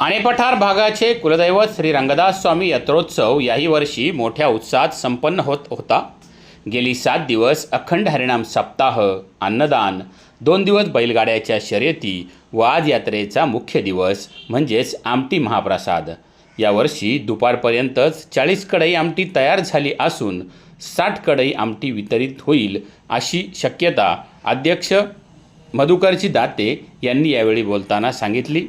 आणेपठार भागाचे कुलदैवत श्री रंगदास स्वामी यात्रोत्सव याही वर्षी मोठ्या उत्साहात संपन्न होत होता. गेली सात दिवस अखंड हरिणाम सप्ताह अन्नदान दोन दिवस बैलगाड्याच्या शर्यती व आज यात्रेचा मुख्य दिवस म्हणजेच आमटी महाप्रसाद. यावर्षी दुपारपर्यंतच चाळीस कढई आमटी तयार झाली असून साठ कढई आमटी वितरित होईल अशी शक्यता अध्यक्ष मधुकरची दाते यांनी यावेळी बोलताना सांगितली.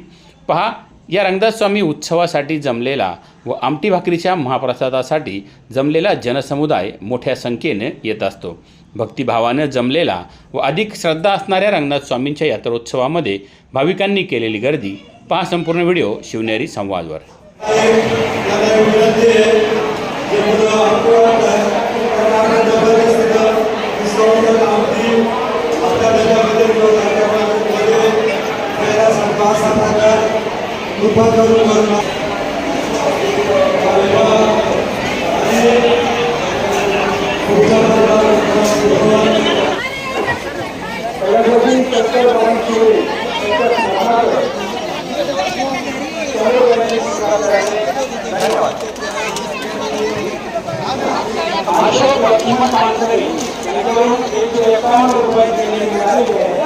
पहा या रंगदास स्वामी उत्सवासाठी जमलेला व आमटी भाकरीच्या महाप्रसादासाठी जमलेला जनसमुदाय मोठ्या संख्येने येत असतो. भक्तिभावानं जमलेला व अधिक श्रद्धा असणाऱ्या रंगनाथ स्वामींच्या यात्रोत्सवामध्ये भाविकांनी केलेली गर्दी पहा संपूर्ण व्हिडिओ शिवनेरी संवादवर. कृपा करून करुणा अशोक लक्ष्मण मांजरे यांच्याकडून एकशे एकावन्न रुपये देण्यात आहे.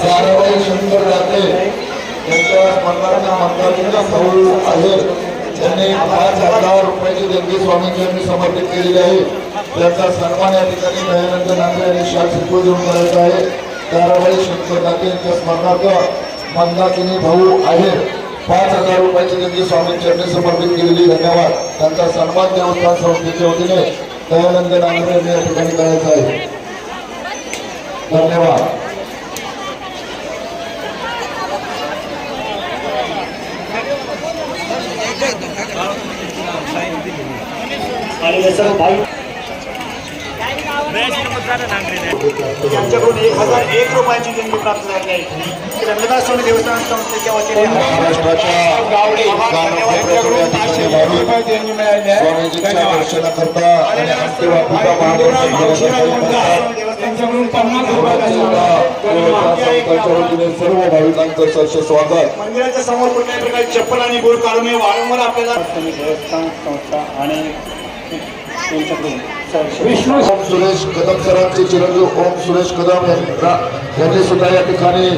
साराबाई शंकर राहते त्यांच्या स्मरणार्थ मतदारांना भाऊ आहे. त्यांनी पाच हजार रुपयाची देणगी स्वामींची समर्पित केलेली आहे. त्याचा सन्मान या ठिकाणी दयानंद नाते यांनी शासकीय देऊन करायचा आहे. ताराबाई शंकर नाते यांच्या स्मरणार्थ मंदाकिनी भाऊ आहे. पाच हजार रुपयाची देणगी स्वामींची समर्पित केलेली. धन्यवाद. त्यांचा सन्मान देवस्थान संस्थेच्या वतीने दयानंद नांदे यांनी या ठिकाणी करायचा आहे. धन्यवाद. आणि हे सर्व भाई एक हजार एक रुपयाची देणगी प्राप्त झाली आहे रंगदास स्वामी देवस्थान संस्थेच्या वतीने गावडे त्यांच्याकडून पन्नास सर्व भाविकांचं सहर्ष स्वागत मंदिराच्या समोर कुठल्याही प्रकारे चप्पल आणि गोड काढू नये वारंवार आपल्याला देवस्थान संस्था आणि विष्णू ओम सुरेश कदम सरांचे चिरंजीव ओम सुरेश कदम यांना- यांनी सुद्धा या ठिकाणी